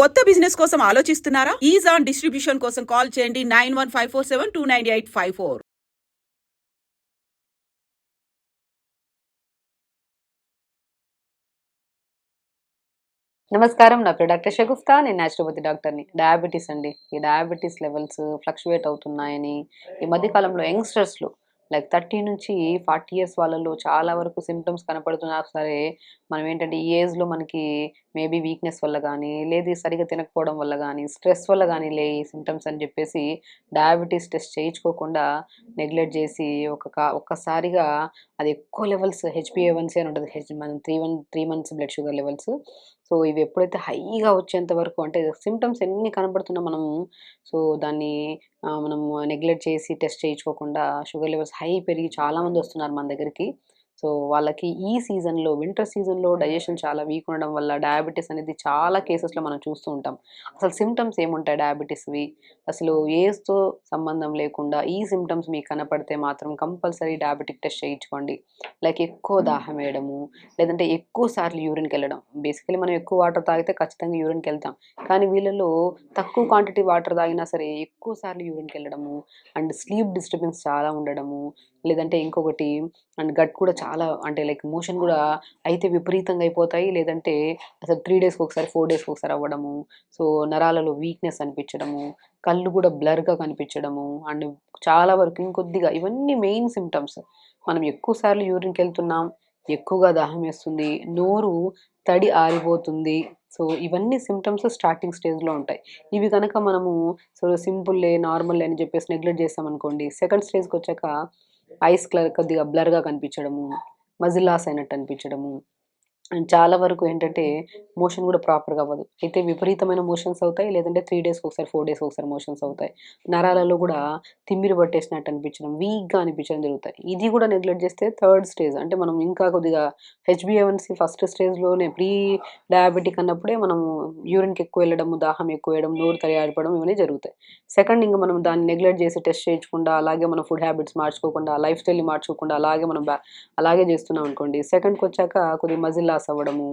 కొత్త బిజినెస్ కోసం ఆలోచిస్తున్నారా? ఈజ్ ఆన్ డిస్ట్రిబ్యూషన్ కోసం కాల్ చేయండి nine one five four seven two nine eight five four. నమస్కారం నా పేరు డాక్టర్ షగుఫ్తా. నేను న్యాచురోపతి డాక్టర్ని. డయాబెటీస్ అండి. ఈ డయాబెటీస్ లెవెల్స్ ఫ్లక్చువేట్ అవుతున్నాయని ఈ మధ్యకాలంలో యంగ్స్టర్స్లో లైక్ థర్టీ నుంచి ఫార్టీ ఇయర్స్ వాళ్ళలో చాలా వరకు సిమ్టమ్స్ కనపడుతున్నా సరే మనం ఏంటంటే ఈ ఏజ్లో మనకి మేబీ వీక్నెస్ వల్ల కానీ లేదు సరిగా తినకపోవడం వల్ల కానీ స్ట్రెస్ వల్ల కానీ లే ఈ సిమ్టమ్స్ అని చెప్పేసి డయాబెటీస్ టెస్ట్ చేయించుకోకుండా నెగ్లెక్ట్ చేసి ఒక ఒక్కసారిగా అది ఎక్కువ లెవెల్స్ హెచ్పిఏవన్సీ అని ఉంటుంది హెచ్ మన three one three months blood sugar levels. So ఇవి ఎప్పుడైతే హైగా వచ్చేంత వరకు అంటే సిమ్టమ్స్ ఎన్ని కనబడుతున్నా మనము సో దాన్ని మనం మనము నెగ్లెక్ట్ చేసి టెస్ట్ చేయించుకోకుండా షుగర్ లెవెల్స్ హై పెరిగి చాలామంది వస్తున్నారు మన దగ్గరికి. సో వాళ్ళకి ఈ సీజన్లో వింటర్ సీజన్లో డైజెషన్ చాలా వీక్ ఉండడం వల్ల డయాబెటీస్ అనేది చాలా కేసెస్లో మనం చూస్తూ ఉంటాం. అసలు సిమ్టమ్స్ ఏముంటాయి డయాబెటీస్వి? అసలు ఏజ్తో సంబంధం లేకుండా ఈ సిమ్టమ్స్ మీకు కనపడితే మాత్రం కంపల్సరీ డయాబెటిక్ టెస్ట్ చేయించుకోండి. లైక్ ఎక్కువ దాహం వేయడము లేదంటే ఎక్కువ సార్లు యూరిన్కి వెళ్ళడం. బేసికలీ మనం ఎక్కువ వాటర్ తాగితే ఖచ్చితంగా యూరిన్కి వెళ్తాం. కానీ వీళ్ళలో తక్కువ క్వాంటిటీ వాటర్ తాగినా సరే ఎక్కువ సార్లు యూరిన్కి వెళ్ళడము అండ్ స్లీప్ డిస్టర్బెన్స్ చాలా ఉండడము లేదంటే ఇంకొకటి అండ్ గట్ కూడా చాలా అంటే లైక్ మోషన్ కూడా అయితే విపరీతంగా అయిపోతాయి. లేదంటే అసలు త్రీ డేస్కి ఒకసారి ఫోర్ డేస్కి ఒకసారి అవ్వడము. సో నరాలలో వీక్నెస్ అనిపించడము. కళ్ళు కూడా బ్లర్గా కనిపించడము. అండ్ చాలా వరకు ఇంకొద్దిగా ఇవన్నీ మెయిన్ సిమ్టమ్స్ మనం ఎక్కువ సార్లు యూరిన్కి వెళ్తున్నాం ఎక్కువగా దాహం వేస్తుంది నోరు తడి ఆరిపోతుంది. సో ఇవన్నీ సిమ్టమ్స్ స్టార్టింగ్ స్టేజ్లో ఉంటాయి. ఇవి కనుక మనము సో సింపుల్లే నార్మల్ అని చెప్పేసి నెగ్లెక్ట్ చేస్తామనుకోండి సెకండ్ స్టేజ్కి వచ్చాక ఐస్ క్లర్ కొద్దిగా బ్లర్గా కనిపించడము మజిల్ లాస్ అయినట్టు అనిపించడము అండ్ చాలా వరకు ఏంటంటే మోషన్ కూడా ప్రాపర్గా అవ్వదు. అయితే విపరీతమైన మోషన్స్ అవుతాయి లేదంటే త్రీ డేస్కి ఒకసారి ఫోర్ డేస్కి ఒకసారి మోషన్స్ అవుతాయి. నరాలలో కూడా తిమ్మిరి పట్టేసినట్టు అనిపించడం వీక్గా అనిపించడం జరుగుతాయి. ఇది కూడా నెగ్లెక్ట్ చేస్తే థర్డ్ స్టేజ్ అంటే మనం ఇంకా కొద్దిగా హెచ్బిఎవన్సీ ఫస్ట్ స్టేజ్లోనే ప్రీ డయాబెటిక్ అన్నప్పుడే మనం యూరిన్కి ఎక్కువ వెళ్ళడము దాహం ఎక్కువ వేయడం నోరు తయారుపడడం ఇవన్నీ జరుగుతాయి. సెకండ్ ఇంకా మనం దాన్ని నెగ్లెక్ట్ చేసి టెస్ట్ చేయించకుండా అలాగే మనం ఫుడ్ హ్యాబిట్స్ మార్చుకోకుండా లైఫ్ స్టైల్ని మార్చుకోకుండా అలాగే మనం అలాగే చేస్తున్నాం అనుకోండి. సెకండ్కి వచ్చాక కొద్దిగా మజిల్ లాస్ అవ్వడము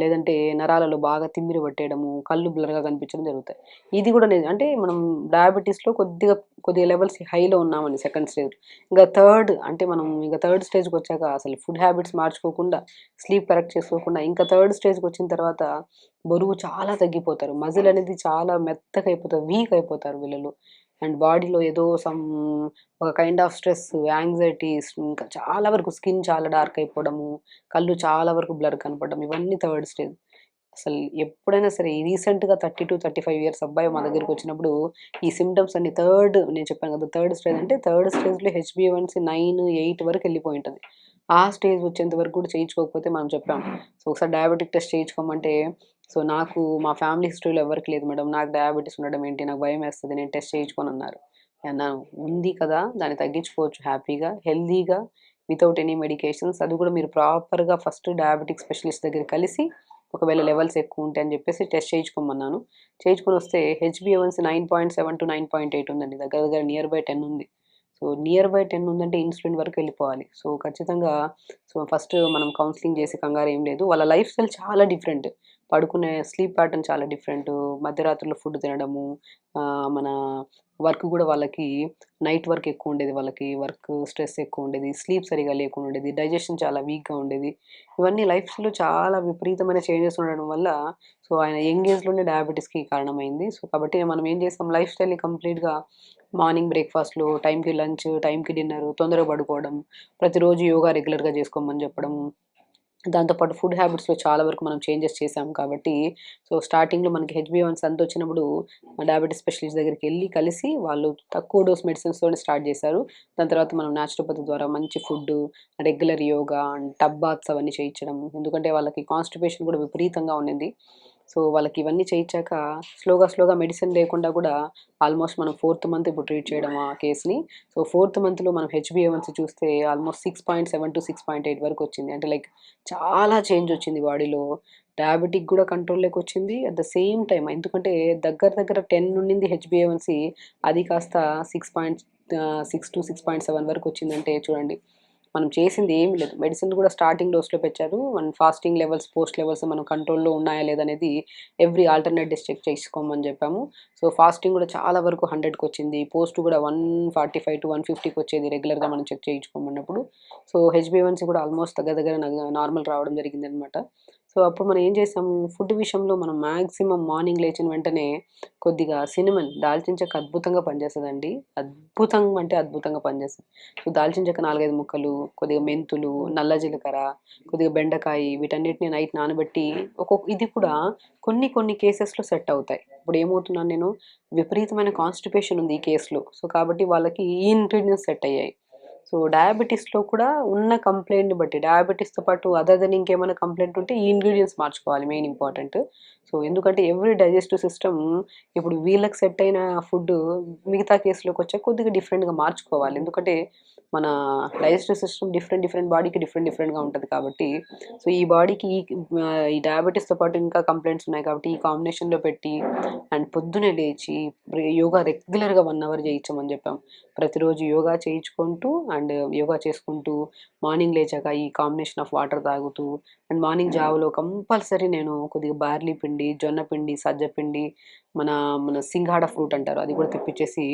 లేదంటే నరాలలో బాగా తిమ్మిరి పట్టేయడము కళ్ళు బ్లర్గా కనిపించడం జరుగుతాయి. ఇది కూడా నేను అంటే మనం డయాబెటీస్లో కొద్దిగా కొద్దిగా లెవెల్స్ హైలో ఉన్నామని సెకండ్ స్టేజ్ ఇంకా థర్డ్ అంటే మనం ఇంకా థర్డ్ స్టేజ్కి వచ్చాక అసలు ఫుడ్ హ్యాబిట్స్ మార్చుకోకుండా స్లీప్ కరెక్ట్ చేసుకోకుండా ఇంకా థర్డ్ స్టేజ్కి వచ్చిన తర్వాత బరువు చాలా తగ్గిపోతారు. మజిల్ అనేది చాలా మెత్తగా అయిపోతారు వీక్ అయిపోతారు వీళ్ళు అండ్ బాడీలో ఏదో సమ్ ఒక కైండ్ ఆఫ్ స్ట్రెస్ యాంగ్జైటీస్ ఇంకా చాలా వరకు స్కిన్ చాలా డార్క్ అయిపోవడము కళ్ళు చాలా వరకు బ్లర్ కనపడడం ఇవన్నీ థర్డ్ స్టేజ్. అసలు ఎప్పుడైనా సరే రీసెంట్గా thirty to thirty five years అబ్బాయి మా దగ్గరికి వచ్చినప్పుడు ఈ సిమ్టమ్స్ అన్ని థర్డ్ నేను చెప్పాను కదా థర్డ్ స్టేజ్ అంటే థర్డ్ స్టేజ్లో హెచ్బిఎవన్సీ నైన్ ఎయిట్ వరకు వెళ్ళిపోయి ఉంటుంది. ఆ స్టేజ్ వచ్చేంత వరకు కూడా చేయించుకోకపోతే మనం చెప్పాం. సో ఒకసారి డయాబెటిక్ టెస్ట్ చేయించుకోమంటే సో నాకు మా ఫ్యామిలీ హిస్టరీలో ఎవరికి లేదు మేడం. నాకు డయాబెటీస్ ఉండడం ఏంటి? నాకు భయం వేస్తుంది. నేను టెస్ట్ చేయించుకొని అన్నారు అన్నాను ఉంది కదా? దాన్ని తగ్గించుకోవచ్చు. హ్యాపీగా హెల్దీగా వితౌట్ ఎనీ మెడికేషన్స్. అది కూడా మీరు ప్రాపర్గా ఫస్ట్ డయాబెటిక్ స్పెషలిస్ట్ దగ్గర కలిసి ఒకవేళ లెవెల్స్ ఎక్కువ ఉంటాయి అని చెప్పేసి టెస్ట్ చేయించుకోమన్నాను. చేయించుకొని వస్తే హెచ్బిఎవన్సీ nine point seven to nine point eight ఉందండి. దగ్గర దగ్గర నియర్ బై టెన్ ఉంది. సో నియర్ బై టెన్ ఉందంటే ఇన్సులిన్ వరకు వెళ్ళిపోవాలి. సో ఖచ్చితంగా సో ఫస్ట్ మనం కౌన్సిలింగ్ చేసి కంగారు ఏం లేదు. వాళ్ళ లైఫ్ స్టైల్ చాలా డిఫరెంట్. పడుకునే స్లీప్ ప్యాటర్న్ చాలా డిఫరెంట్ మధ్యరాత్రుల్లో ఫుడ్ తినడము ఆ, మన వర్క్ కూడా వాళ్ళకి నైట్ వర్క్ ఎక్కువ ఉండేది వాళ్ళకి వర్క్ స్ట్రెస్ ఎక్కువ ఉండేది స్లీప్ సరిగా లేకుండా ఉండేది డైజెషన్ చాలా వీక్గా ఉండేది. ఇవన్నీ లైఫ్లో చాలా విపరీతమైన చేంజెస్ ఉండడం వల్ల సో ఆయన యంగ్ ఏజ్లోనే డయాబెటీస్కి కారణమైంది. సో కాబట్టి మనం ఏం చేస్తాం లైఫ్ స్టైల్ని కంప్లీట్గా మార్నింగ్ బ్రేక్ఫాస్ట్లో టైంకి లంచ్ టైంకి డిన్నర్ తొందరగా పడుకోవడం ప్రతిరోజు యోగా రెగ్యులర్గా చేసుకోమని చెప్పడం దాంతోపాటు ఫుడ్ హ్యాబిట్స్లో చాలా వరకు మనం చేంజెస్ చేసాం కాబట్టి సో స్టార్టింగ్లో మనకి హెచ్బివన్స్ అంత వచ్చినప్పుడు డయాబెటీస్ స్పెషలిస్ట్ దగ్గరికి వెళ్ళి కలిసి వాళ్ళు తక్కువ డోస్ మెడిసిన్స్తోనే స్టార్ట్ చేశారు. దాని తర్వాత మనం న్యాచురోపతి ద్వారా మంచి food regular yoga and tub baths అవన్నీ చేయించడం ఎందుకంటే వాళ్ళకి కాన్స్టిపేషన్ కూడా విపరీతంగా ఉండింది. సో వాళ్ళకి ఇవన్నీ చేయించాక స్లోగా స్లోగా మెడిసిన్ లేకుండా కూడా ఆల్మోస్ట్ మనం ఫోర్త్ మంత్ ఇప్పుడు ట్రీట్ చేయడం ఆ కేసుని. సో ఫోర్త్ మంత్లో మనం హెచ్బిఏవన్సీ చూస్తే almost six point seven to six point eight వరకు వచ్చింది. అంటే లైక్ చాలా చేంజ్ వచ్చింది బాడీలో. డయాబెటిక్ కూడా కంట్రోల్లోకి వచ్చింది. అట్ ద సేమ్ టైం ఎందుకంటే దగ్గర దగ్గర టెన్ ఉండింది హెచ్బిఏవన్సీ అది కాస్త six point six to six point seven వరకు వచ్చిందంటే చూడండి. మనం చేసింది ఏమీ లేదు. మెడిసిన్ కూడా స్టార్టింగ్ డోస్లో పెట్టారు. మన ఫాస్టింగ్ లెవెల్స్ పోస్ట్ లెవెల్స్ మనం కంట్రోల్లో ఉన్నాయా లేదనేది ఎవ్రీ ఆల్టర్నేట్ డేస్ చెక్ చేసుకోమని చెప్పాము. సో ఫాస్టింగ్ కూడా చాలా వరకు హండ్రెడ్కి వచ్చింది. పోస్ట్ కూడా one forty five to one ఫిఫ్టీకి వచ్చేది రెగ్యులర్గా మనం చెక్ చేయించుకోమన్నప్పుడు. సో హెచ్బీవన్సీ కూడా ఆల్మోస్ట్ దగ్గర దగ్గర నార్మల్ రావడం జరిగింది అనమాట సో అప్పుడు మనం ఏం చేసాము? ఫుడ్ విషయంలో మనం మ్యాక్సిమం మార్నింగ్ లేచిన వెంటనే కొద్దిగా సినిమన్ దాల్చిన చెక్క అద్భుతంగా పనిచేస్తుందండి. అద్భుతంగా అంటే అద్భుతంగా పనిచేస్తుంది. సో దాల్చిన చెక్క నాలుగైదు ముక్కలు కొద్దిగా మెంతులు నల్ల జీలకర్ర కొద్దిగా బెండకాయ వీటన్నిటిని నైట్ నానబెట్టి ఒక్కొక్క ఇది కూడా కొన్ని కొన్ని కేసెస్లో సెట్ అవుతాయి. ఇప్పుడు ఏమవుతున్నాను నేను? విపరీతమైన కాన్స్టిపేషన్ ఉంది ఈ కేసులో. సో కాబట్టి వాళ్ళకి ఈ ఇంగ్రీడియంట్స్ సెట్ అయ్యాయి. సో డయాబెటీస్లో కూడా ఉన్న కంప్లైంట్ని బట్టి డయాబెటీస్తో పాటు అదర్ దెన్ ఇంకేమైనా కంప్లైంట్ ఉంటే ఈ ఇంగ్రీడియంట్స్ మార్చుకోవాలి మెయిన్ ఇంపార్టెంట్. సో ఎందుకంటే ఎవ్రీ డైజెస్టివ్ సిస్టమ్ ఇప్పుడు వీళ్ళకి సెట్ అయిన ఫుడ్ మిగతా కేసులోకి వచ్చే కొద్దిగా డిఫరెంట్గా మార్చుకోవాలి. ఎందుకంటే మన డైజెస్టివ్ సిస్టమ్ డిఫరెంట్ డిఫరెంట్ బాడీకి డిఫరెంట్ డిఫరెంట్గా ఉంటుంది కాబట్టి. సో ఈ బాడీకి ఈ ఈ డయాబెటీస్తో పాటు ఇంకా కంప్లైంట్స్ ఉన్నాయి కాబట్టి ఈ కాంబినేషన్లో పెట్టి అండ్ పొద్దునే లేచి యోగా రెగ్యులర్గా వన్ అవర్ చేయించమని చెప్పాం. ప్రతిరోజు యోగా చేయించుకుంటూ అండ్ యోగా చేసుకుంటూ మార్నింగ్ లేచాక ఈ కాంబినేషన్ ఆఫ్ వాటర్ తాగుతూ అండ్ మార్నింగ్ జావలో కంపల్సరీ నేను కొద్దిగా బార్లీ పిండి పిండి సజ్జ పిండి మన మన సింగాడ ఫ్రూట్ అంటారు. అది కూడా తెప్పించేసి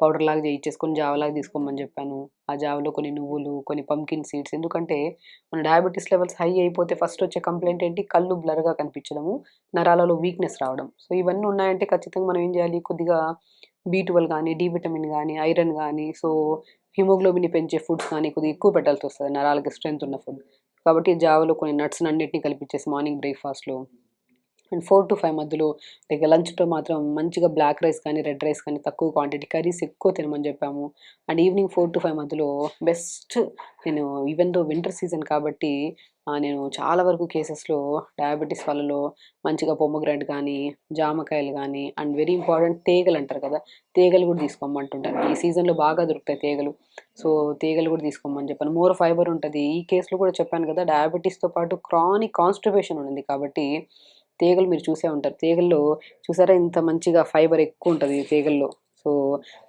పౌడర్ లాగా చేయించేసుకొని జావలాగా తీసుకోమని చెప్పాను. ఆ జావలో కొన్ని నువ్వులు కొన్ని పంకిన్ సీడ్స్. ఎందుకంటే మన డయాబెటీస్ లెవెల్స్ హై అయిపోతే ఫస్ట్ వచ్చే కంప్లైంట్ ఏంటి? కళ్ళు బ్లర్గా కనిపించడము నరాలలో వీక్నెస్ రావడం. సో ఇవన్నీ ఉన్నాయంటే ఖచ్చితంగా మనం ఏం చేయాలి? కొద్దిగా బీ ట్వెల్వ్ కానీ డి విటమిన్ కానీ ఐరన్ కానీ సో హిమోగ్లోబిన్ పెంచే ఫుడ్స్ కానీ కొద్దిగా ఎక్కువ పెట్టాల్సి వస్తుంది నరాలకి స్ట్రెంత్ ఉన్న ఫుడ్. కాబట్టి జావలో కొన్ని నట్స్ అన్నింటినీ కలిపించేసి మార్నింగ్ బ్రేక్ఫాస్ట్లో అండ్ ఫోర్ టు ఫైవ్ మధ్యలో లైక్ లంచ్లో మాత్రం మంచిగా బ్లాక్ రైస్ కానీ రెడ్ రైస్ కానీ తక్కువ క్వాంటిటీ కర్రీస్ ఎక్కువ తినమని చెప్పాము. And evening four to five మధ్యలో బెస్ట్ నేను ఈవెన్ దో వింటర్ సీజన్ కాబట్టి నేను చాలా వరకు కేసెస్లో డయాబెటీస్ వాళ్ళలో మంచిగా పొమ్మగ్రాంట్ కానీ జామకాయలు కానీ అండ్ వెరీ ఇంపార్టెంట్ తీగలు అంటారు కదా తీగలు కూడా తీసుకోమంటుంటాను ఈ సీజన్లో బాగా దొరుకుతాయి తీగలు. సో తీగలు కూడా తీసుకోమని చెప్పాను. మోర్ ఫైబర్ ఉంటుంది. ఈ కేసులో కూడా చెప్పాను కదా డయాబెటీస్తో పాటు క్రానిక్ కాన్స్టిపేషన్ ఉంది కాబట్టి తీగలు మీరు చూసే ఉంటారు. తీగల్లో చూసారా ఇంత మంచిగా ఫైబర్ ఎక్కువ ఉంటుంది తీగల్లో. సో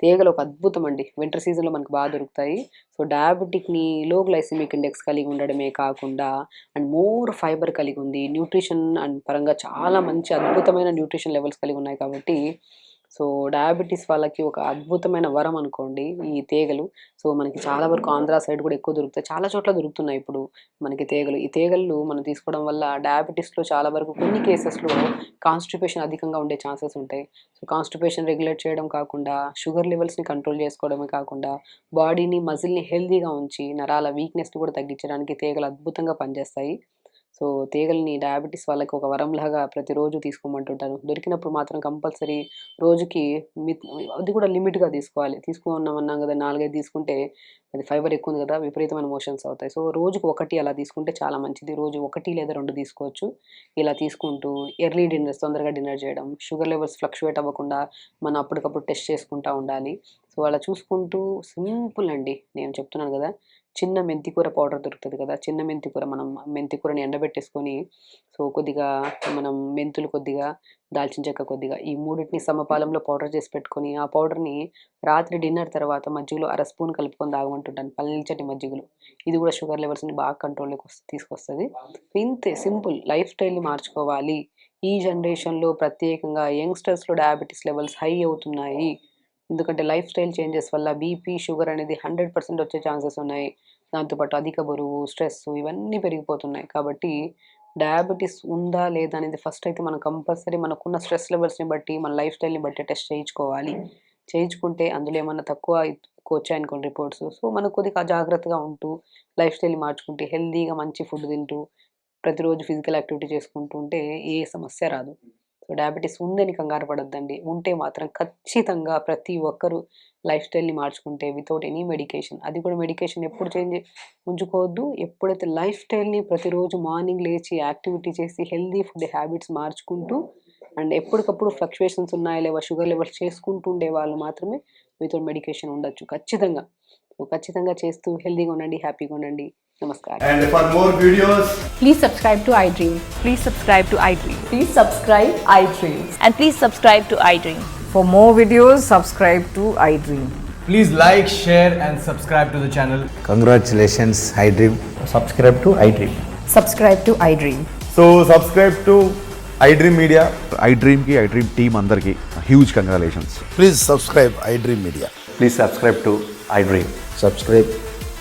తీగలు ఒక అద్భుతం అండి. వింటర్ సీజన్లో మనకు బాగా దొరుకుతాయి. సో డయాబెటిక్ని లో గ్లైసిమిక్ ఇండెక్స్ కలిగి ఉండడమే కాకుండా అండ్ మోర్ ఫైబర్ కలిగి ఉంది. న్యూట్రిషన్ అండ్ పరంగా చాలా మంచి అద్భుతమైన న్యూట్రిషన్ లెవెల్స్ కలిగి ఉన్నాయి కాబట్టి సో డయాబెటీస్ వాళ్ళకి ఒక అద్భుతమైన వరం అనుకోండి ఈ తీగలు. సో మనకి చాలా వరకు ఆంధ్ర సైడ్ కూడా ఎక్కువ దొరుకుతాయి. చాలా చోట్ల దొరుకుతున్నాయి ఇప్పుడు మనకి తీగలు. ఈ తీగలు మనం తీసుకోవడం వల్ల డయాబెటీస్లో చాలా వరకు కొన్ని కేసెస్లో కాన్స్టిపేషన్ అధికంగా ఉండే ఛాన్సెస్ ఉంటాయి. సో కాన్స్టిపేషన్ రెగ్యులేట్ చేయడం కాకుండా షుగర్ లెవెల్స్ని కంట్రోల్ చేసుకోవడమే కాకుండా బాడీని మజిల్ని హెల్దీగా ఉంచి నరాల వీక్నెస్ని కూడా తగ్గించడానికి తీగలు అద్భుతంగా పనిచేస్తాయి. సో తీగల్ని డయాబెటీస్ వాళ్ళకి ఒక వరంలాగా ప్రతిరోజు తీసుకోమంటుంటాను దొరికినప్పుడు మాత్రం కంపల్సరీ రోజుకి మిత్ అది కూడా లిమిట్గా తీసుకోవాలి. తీసుకున్నామన్నాం కదా నాలుగైదు తీసుకుంటే అది ఫైబర్ ఎక్కువ ఉంది కదా విపరీతమైన మోషన్స్ అవుతాయి. సో రోజుకు ఒకటి అలా తీసుకుంటే చాలా మంచిది. రోజు ఒకటి లేదా రెండు తీసుకోవచ్చు. ఇలా తీసుకుంటూ ఎర్లీ డిన్నర్స్ తొందరగా డిన్నర్ చేయడం షుగర్ లెవెల్స్ ఫ్లక్చువేట్ అవ్వకుండా మనం అప్పటికప్పుడు టెస్ట్ చేసుకుంటూ ఉండాలి. సో అలా చూసుకుంటూ సింపుల్ అండి. నేను చెప్తున్నాను కదా చిన్న మెంతికూర పౌడర్ దొరుకుతుంది కదా చిన్న మెంతికూర మనం మెంతికూరని ఎండబెట్టేసుకొని సో కొద్దిగా మనం మెంతులు కొద్దిగా దాల్చిన చెక్క కొద్దిగా ఈ మూడింటిని సమపాలంలో పౌడర్ చేసి పెట్టుకొని ఆ పౌడర్ని రాత్రి డిన్నర్ తర్వాత మజ్జిగలో అర స్పూన్ కలుపుకొని తాగమంటుంటాను పల్లిచటి మజ్జిగలు. ఇది కూడా షుగర్ లెవెల్స్ని బాగా కంట్రోల్లోకి వస్ తీసుకొస్తుంది. ఇంతే సింపుల్ లైఫ్ స్టైల్ని మార్చుకోవాలి. ఈ జనరేషన్లో ప్రత్యేకంగా యంగ్స్టర్స్లో డయాబెటీస్ లెవెల్స్ హై అవుతున్నాయి. ఎందుకంటే లైఫ్ స్టైల్ చేంజెస్ వల్ల బీపీ షుగర్ అనేది హండ్రెడ్ పర్సెంట్ వచ్చే ఛాన్సెస్ ఉన్నాయి. దాంతోపాటు అధిక బరువు స్ట్రెస్ ఇవన్నీ పెరిగిపోతున్నాయి. కాబట్టి డయాబెటీస్ ఉందా లేదా అనేది ఫస్ట్ అయితే మనం కంపల్సరీ మనకున్న స్ట్రెస్ లెవెల్స్ని బట్టి మన లైఫ్ స్టైల్ని బట్టి టెస్ట్ చేయించుకోవాలి. చేయించుకుంటే అందులో ఏమన్నా తక్కువ వచ్చాయనుకోండి రిపోర్ట్స్. సో మనకు కొద్దిగా జాగ్రత్తగా ఉంటూ లైఫ్ స్టైల్ని మార్చుకుంటే హెల్దీగా మంచి ఫుడ్ తింటూ ప్రతిరోజు ఫిజికల్ యాక్టివిటీ చేసుకుంటూ ఉంటే ఏ సమస్య రాదు. సో డయాబెటీస్ ఉందని కంగారు పడొద్దండి. ఉంటే మాత్రం ఖచ్చితంగా ప్రతి ఒక్కరూ లైఫ్ స్టైల్ని మార్చుకుంటే వితౌట్ ఎనీ మెడికేషన్ అది కూడా మెడికేషన్ ఎప్పుడు చేంజ్ ఉంచుకోవద్దు. ఎప్పుడైతే లైఫ్ స్టైల్ని ప్రతిరోజు మార్నింగ్ లేచి యాక్టివిటీ చేసి హెల్దీ ఫుడ్ హ్యాబిట్స్ మార్చుకుంటూ అండ్ ఎప్పటికప్పుడు ఫ్లక్చువేషన్స్ ఉన్నాయా లేవా షుగర్ లెవెల్స్ చేసుకుంటూ ఉండే వాళ్ళు మాత్రమే వితౌట్ మెడికేషన్ ఉండొచ్చు. ఖచ్చితంగా. ఖచ్చితంగా చేస్తూ హెల్దీగా ఉండండి హ్యాపీగా ఉండండి. नमस्कार and for more videos please subscribe to iDream please subscribe to iDream please subscribe iDream and please subscribe to iDream for more videos subscribe to iDream Please like, share, and subscribe to the channel. Congratulations, iDream. Subscribe to iDream. Subscribe to iDream. So subscribe to iDream Media. iDream की iDream team अंदर की huge congratulations. Please subscribe iDream Media. Please subscribe to iDream. Subscribe